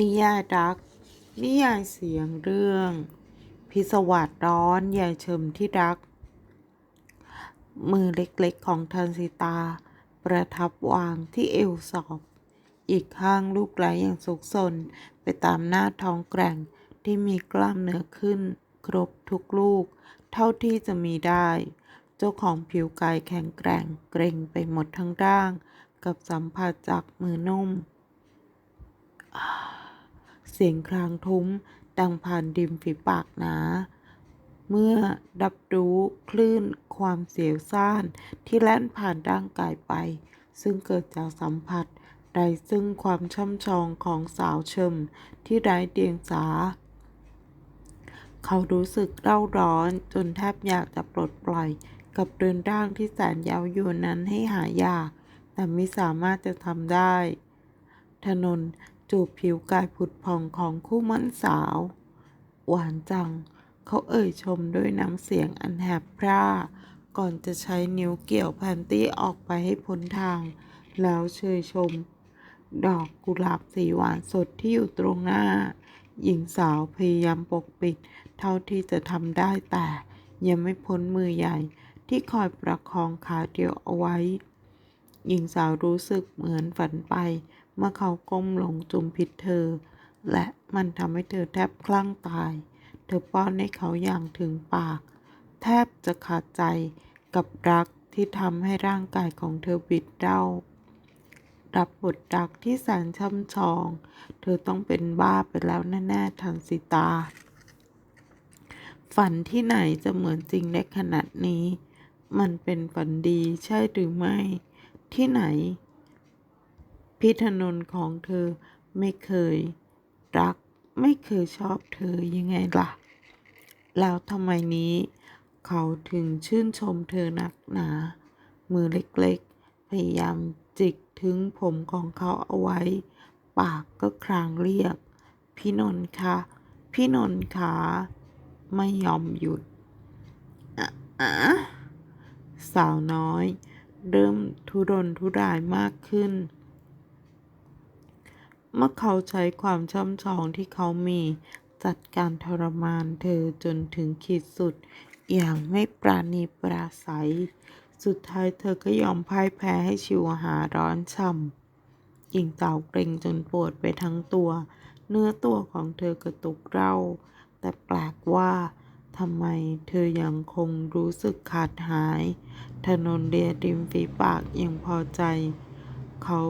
นิยายรัก นิยายเสียงเรื่อง พิศวาสร้อนยายเชิมที่รัก มือเล็กๆของทันสิตา ประทับวางที่เอวสอบ อีกข้างลูกไหลอย่างสุกสนไปตามหน้าท้องแกร่งที่มีกล้ามเนื้อขึ้น ครบทุกลูก เท่าที่จะมีได้ เจ้าของผิวกายแข็งแกร่งเกรงไปหมดทั้งร่าง กับสัมผัสจากมือนุ่ม เสียงครางทุ้ม ดังผ่านดิมฝีปากหนา เมื่อรับรู้คลื่นความเสียวซ่าน ที่แล่นผ่านร่างกายไป ซึ่งเกิดจากสัมผัสใดซึ่งความช่ำชองของสาวเชิมที่ไร้เดียงสา เขารู้สึกเร่าร้อนจนแทบอยากจะปลดปล่อย กับเรือนร่างที่แสนเย้ายวนนั้นให้หายาก แต่ไม่สามารถจะทำได้ ถนน จูบผิวกายผุดผ่องของคู่มั่นสาว หวานจัง เขาเอ่ยชมด้วยน้ำเสียงอันแหบพร่า ก่อนจะใช้นิ้วเกี่ยวแพนตี้ออกไปให้พ้นทาง แล้วเชยชม ดอกกุหลาบสีหวานสดที่อยู่ตรงหน้า หญิงสาวพยายามปกปิด เท่าที่จะทำได้แต่ ยังไม่พ้นมือใหญ่ที่คอยประคองขาเดียวเอาไว้ หญิงสาวรู้สึกเหมือนฝันไป เมื่อเขาก้มลงจุมพิษเธอ และมันทำให้เธอแทบคลั่งตาย เธอป้อนให้เขาอย่างถึงปาก แทบจะขาดใจกับรักที่ทำให้ร่างกายของเธอบิดเด้ารับบทรักที่แสนช่ำชอง เธอต้องเป็นบ้าไปแล้วแน่ๆทันสิตา ฝันที่ไหนจะเหมือนจริงได้ขนาดนี้ มันเป็นฝันดีใช่หรือไม่ ที่ไหน พิธนนท์ของเธอไม่เคย รักไม่เคยชอบเธอยังไงล่ะ แล้วทำไมนี้ เขาถึงชื่นชมเธอนักหนา มือเล็กๆ พยายามจิกถึงผมของเขาเอาไว้ ปากก็ครางเรียก พี่นนท์คะพี่นนท์คะไม่ยอมหยุดออะสาวน้อย เริ่มทุรนทุรายมากขึ้น เมื่อเขาใช้ความช่ำชองที่เขามีจัดการทรมานเธอจนถึงขีดสุด อย่างไม่ปราณีปราศัย สุดท้ายเธอก็ยอมพ่ายแพ้ให้ชิวหาร้อนช่ำหญิงสาวเกรงจนปวดไปทั้งตัว เนื้อตัวของเธอกระตุกเร่า แต่แปลกว่า ทำไมเธอยังคงรู้สึกขาดหายถนนเลียริมฝีปากอย่างพอใจ เขา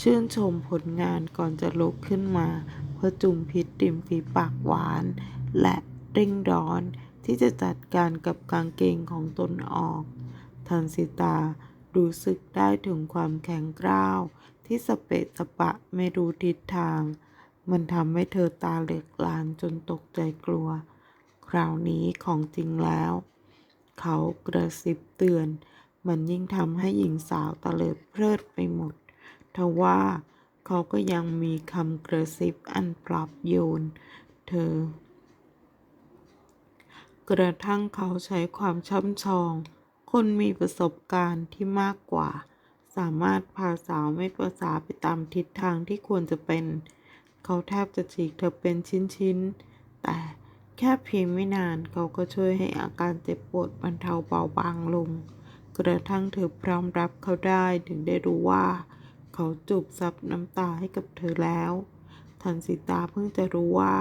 ชื่นชมผลงานก่อนจะลุกขึ้นมาเพื่อจุ่มพิษริมฝีปากหวาน และเร่งร้อนที่จะจัดการกับกางเกงของตนออก ทันสิตารู้สึกได้ถึงความแข็งกร้าว ที่สเปะสปะไม่รู้ทิศทาง มันทำให้เธอตาเหลือกลานจนตกใจกลัว คราวนี้ของจริงแล้ว เขากระซิบเตือน มันยิ่งทำให้หญิงสาวตะเลิดเพลิดไปหมดทว่าเขาก็ยังมีคำกระซิบอันปลอบโยน เธอ กระทั่งเขาใช้ความช่ำชอง คนมีประสบการณ์ที่มากกว่า สามารถพาสาวไม่ประสาไปตามทิศทางที่ควรจะเป็น เขาแทบจะฉีกเธอเป็นชิ้นๆ แต่ แค่เพียงไม่นานเขาก็ช่วยให้อาการเจ็บปวดบรรเทาเบาบางลง กระทั่งเธอพร้อมรับเขาได้ถึงได้รู้ว่า เขาจูบซับน้ำตาให้กับเธอแล้ว ทันสิตาเพิ่งจะรู้ว่า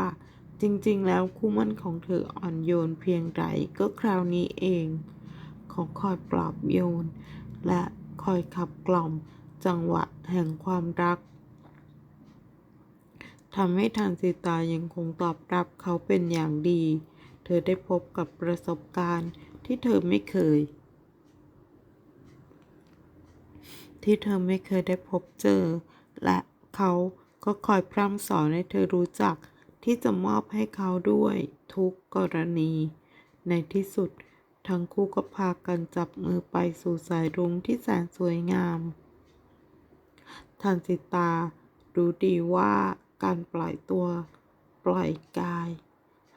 จริงๆ แล้วคู่มั่นของเธออ่อนโยนเพียงใดก็คราวนี้เอง เขาคอยปลอบโยน และคอยขับกล่อมจังหวะแห่งความรัก ทำให้ทันสิตายังคงตอบรับเขาเป็นอย่างดี เธอได้พบกับประสบการณ์ที่เธอไม่เคย ที่เธอไม่เคยได้พบเจอ และเขาก็คอยพร่ำสอนให้เธอรู้จักที่จะมอบให้เขาด้วยทุกกรณี ในที่สุดทั้งคู่ก็พากันจับมือไปสู่สายรุ้งที่แสนสวยงาม ทันสิตารู้ดีว่า การปล่อยตัวปล่อยกาย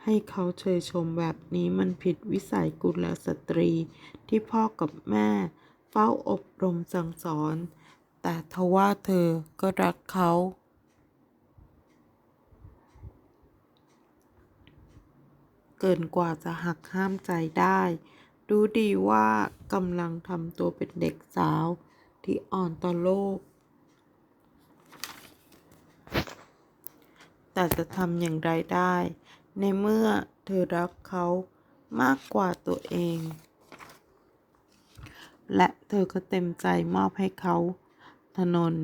ให้เขาเชยชมแบบนี้มันผิดวิสัยกุลสตรีที่พ่อกับแม่ เฝ้าอบรมสั่งสอน แต่ทว่าเธอก็รักเขาเกินกว่าจะหักห้ามใจได้ดูดีว่ากำลังทำตัวเป็นเด็กสาวที่อ่อนต่อโลก แต่จะทำอย่างไรได้ ในเมื่อเธอรักเขามากกว่าตัวเอง และเธอก็เต็มใจมอบให้เขา ถนน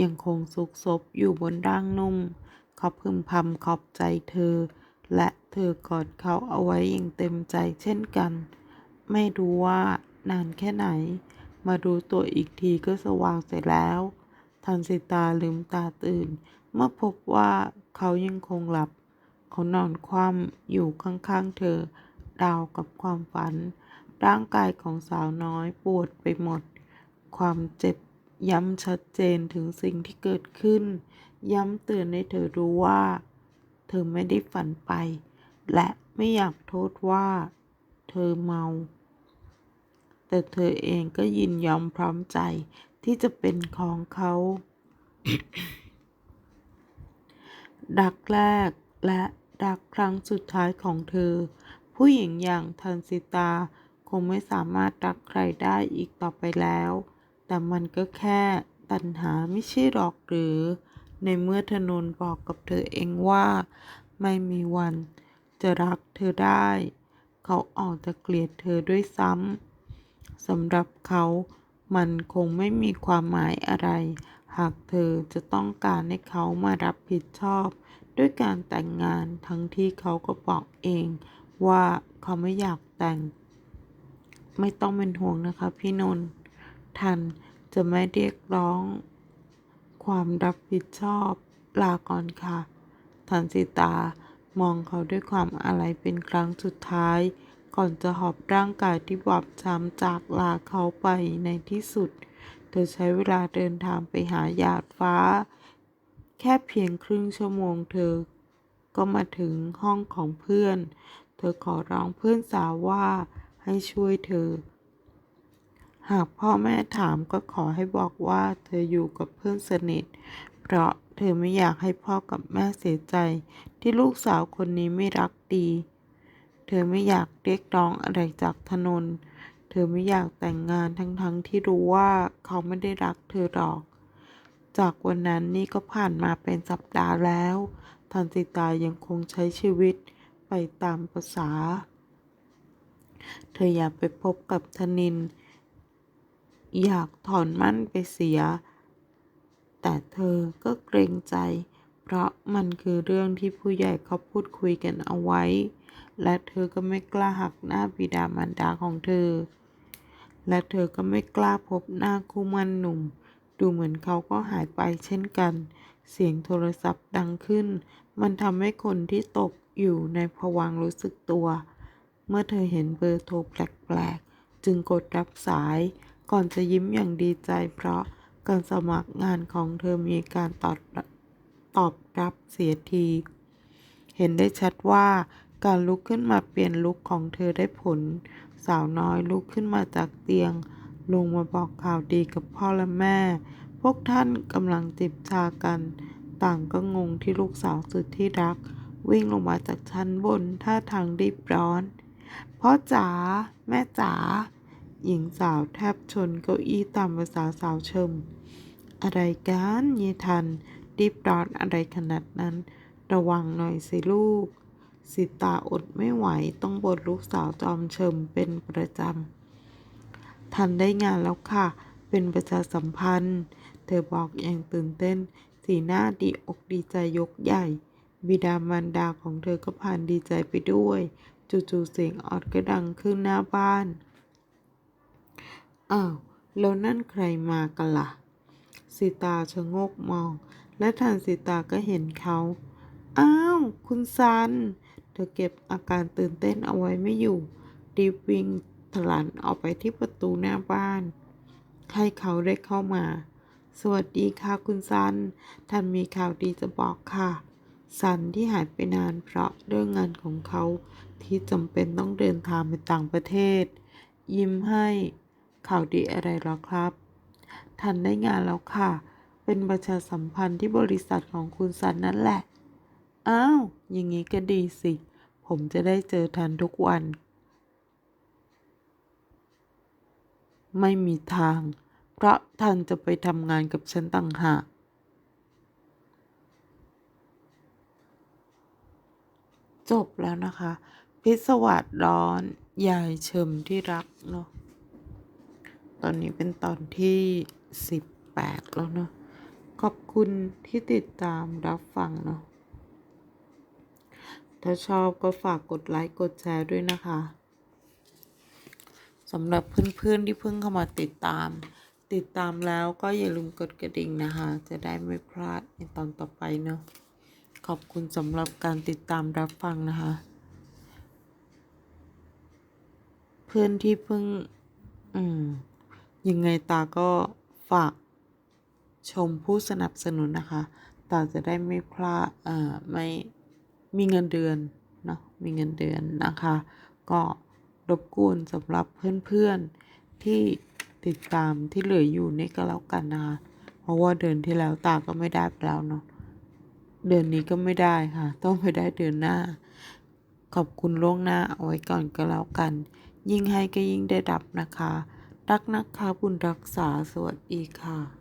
ยังคงสุกซบอยู่บนร่างนุ่ม เขาพึมพำขอบใจเธอ และเธอกอดเขาเอาไว้อย่างเต็มใจเช่นกัน ไม่รู้ว่านานแค่ไหน มารู้ตัวอีกทีก็สว่างเสร็จแล้ว ทันสิตาลืมตาตื่น เมื่อพบว่าเขายังคงหลับ เขานอนคว่ำอยู่ข้างๆเธอราวกับความฝัน ร่างกายของสาวน้อยปวดไปหมด ความเจ็บย้ำชัดเจนถึงสิ่งที่เกิดขึ้น ย้ำเตือนให้เธอรู้ว่า เธอไม่ได้ฝันไป และไม่อยากโทษว่า เธอเมา แต่เธอเองก็ยินยอมพร้อมใจที่จะเป็นของเขา ดักแรกและดักครั้งสุดท้ายของเธอ ผู้หญิงอย่างทันสิตาคงไม่สามารถรักใครได้อีกต่อไปแล้ว แต่มันก็แค่ตัณหาไม่ใช่หรอกหรือ ในเมื่อธนนบอกกับเธอเองว่า ไม่มีวันจะรักเธอได้ เขาออกจะเกลียดเธอด้วยซ้ำสำหรับเขามันคงไม่มีความหมายอะไร หากเธอจะต้องการให้เขามารับผิดชอบ ด้วยการแต่งงานทั้งที่เขาก็บอกเองว่าเขาไม่อยากแต่ง ไม่ต้องเป็นห่วงนะคะพี่นนท์ทันจะไม่เรียกร้อง ความรับผิดชอบลาก่อนค่ะ ทันสิตามองเขาด้วยความอาลัยเป็นครั้งสุดท้าย ก่อนจะหอบร่างกายที่บอบช้ำจากลาเขาไปในที่สุด เธอใช้เวลาเดินทางไปหาหยาดฟ้า แค่เพียงครึ่งชั่วโมงเธอ ก็มาถึงห้องของเพื่อน เธอขอร้องเพื่อนสาวว่าให้ช่วยเธอ หากพ่อแม่ถามก็ขอให้บอกว่าเธออยู่กับเพื่อนสนิท เพราะเธอไม่อยากให้พ่อกับแม่เสียใจ ที่ลูกสาวคนนี้ไม่รักดี เธอไม่อยากเรียกร้องอะไรจากถนน เธอไม่อยากแต่งงานทั้งๆทที่รู้ว่าเขาไม่ได้รักเธอหรอก จากวันนั้นนี่ก็ผ่านมาเป็นสัปดาห์แล้ว ทันสิตายังคงใช้ชีวิตไปตามภาษา เธออยากไปพบกับธนิน อยากถอนมั่นไปเสีย แต่เธอก็เกรงใจ เพราะมันคือเรื่องที่ผู้ใหญ่เขาพูดคุยกันเอาไว้ และเธอก็ไม่กล้าหักหน้าบิดามารดาของเธอ และเธอก็ไม่กล้าพบหน้าคู่มั่นหนุ่ม ดูเหมือนเขาก็หายไปเช่นกัน เสียงโทรศัพท์ดังขึ้น มันทำให้คนที่ตกอยู่ในภวังรู้สึกตัว เมื่อเธอเห็นเบอร์โทรแปลกๆ จึงกดรับสาย ก่อนจะยิ้มอย่างดีใจเพราะการสมัครงานของเธอมีการตอบรับตอบรับเสียที เห็นได้ชัดว่าการลุกขึ้นมาเปลี่ยนลุกของเธอได้ผล สาวน้อยลุกขึ้นมาจากเตียง ลงมาบอกข่าวดีกับพ่อและแม่ พวกท่านกำลังจิบชากัน ต่างก็งงที่ลูกสาวสุดที่รัก วิ่งลงมาจากชั้นบนท่าทางรีบร้อน พ่อจ๋าแม่จ๋าหญิงสาวแทบชนเก้าอี้ตามภาษาสาวเชิม อะไรกันเยทันรีบร้อนอะไรขนาดนั้น ระวังหน่อยสิลูก สิตาอดไม่ไหวต้องบนลูกสาวจอมเชิมเป็นประจำ ทันได้งานแล้วค่ะ เป็นประชาสัมพันธ์ เธอบอกอย่างตื่นเต้น สีหน้าดีอกดีใจยกใหญ่ บิดามารดาของเธอก็ผ่านดีใจไปด้วย จู่ๆเสียงออดก็ดังขึ้นหน้าบ้าน อ้าว แล้วนั่นใครมากันล่ะสิตาชะโงกมอง และทันสิตาก็เห็นเขา อ้าว คุณซัน เธอเก็บอาการตื่นเต้นเอาไว้ไม่อยู่รีบวิ่ง ถลันออกไปที่ประตูหน้าบ้าน ให้เขาได้เข้ามา สวัสดีค่ะคุณซัน ท่านมีข่าวดีจะบอกค่ะ ซันที่หายไปนานเพราะเรื่องงานของเขาที่จำเป็นต้องเดินทางไปต่างประเทศ ยิ้มให้ข่าวดีอะไรหรอครับทันได้งานแล้วค่ะ เป็นประชาสัมพันธ์ที่บริษัทของคุณซันนั่นแหละ อ้าว อย่างนี้ก็ดีสิ ผมจะได้เจอทันทุกวัน ไม่มีทาง เพราะท่านจะไปทำงานกับฉันต่างหากจบแล้วนะคะ พิศวาสร้อน ยายเชิมที่รักเนาะตอนนี้เป็นตอนที่สิบแปดแล้วเนาะขอบคุณที่ติดตามรับฟังเนาะถ้าชอบก็ฝากกดไลค์ กดแชร์ด้วยนะคะ สำหรับเพื่อนๆที่เพิ่งเข้ามาติดตาม ติดตามแล้วก็อย่าลืมกดกระดิ่งนะคะ จะได้ไม่พลาดในตอนต่อไปเนาะขอบคุณสำหรับการติดตามรับฟังนะคะ เพื่อนที่เพิ่ง อืม ยังไงตาก็ฝากชมผู้สนับสนุนนะคะ ตาจะได้ไม่พลาดเอ่อไม่มีเงินเดือนเนาะมีเงินเดือนนะคะ ก็ รบกวนสำหรับเพื่อนๆที่ติดตามที่เหลืออยู่นี่ก็แล้วกันนะคะเพราะว่าเดือนที่แล้วตาก็ไม่ได้ไปแล้วเนาะเดือนนี้ก็ไม่ได้ค่ะ ต้องไปได้เดือนหน้า ขอบคุณล่วงหน้าเอาไว้ก่อนก็แล้วกัน ยิ่งให้ก็ยิ่งได้ดับนะคะ รักนะคะบุญรักษาสวัสดีค่ะ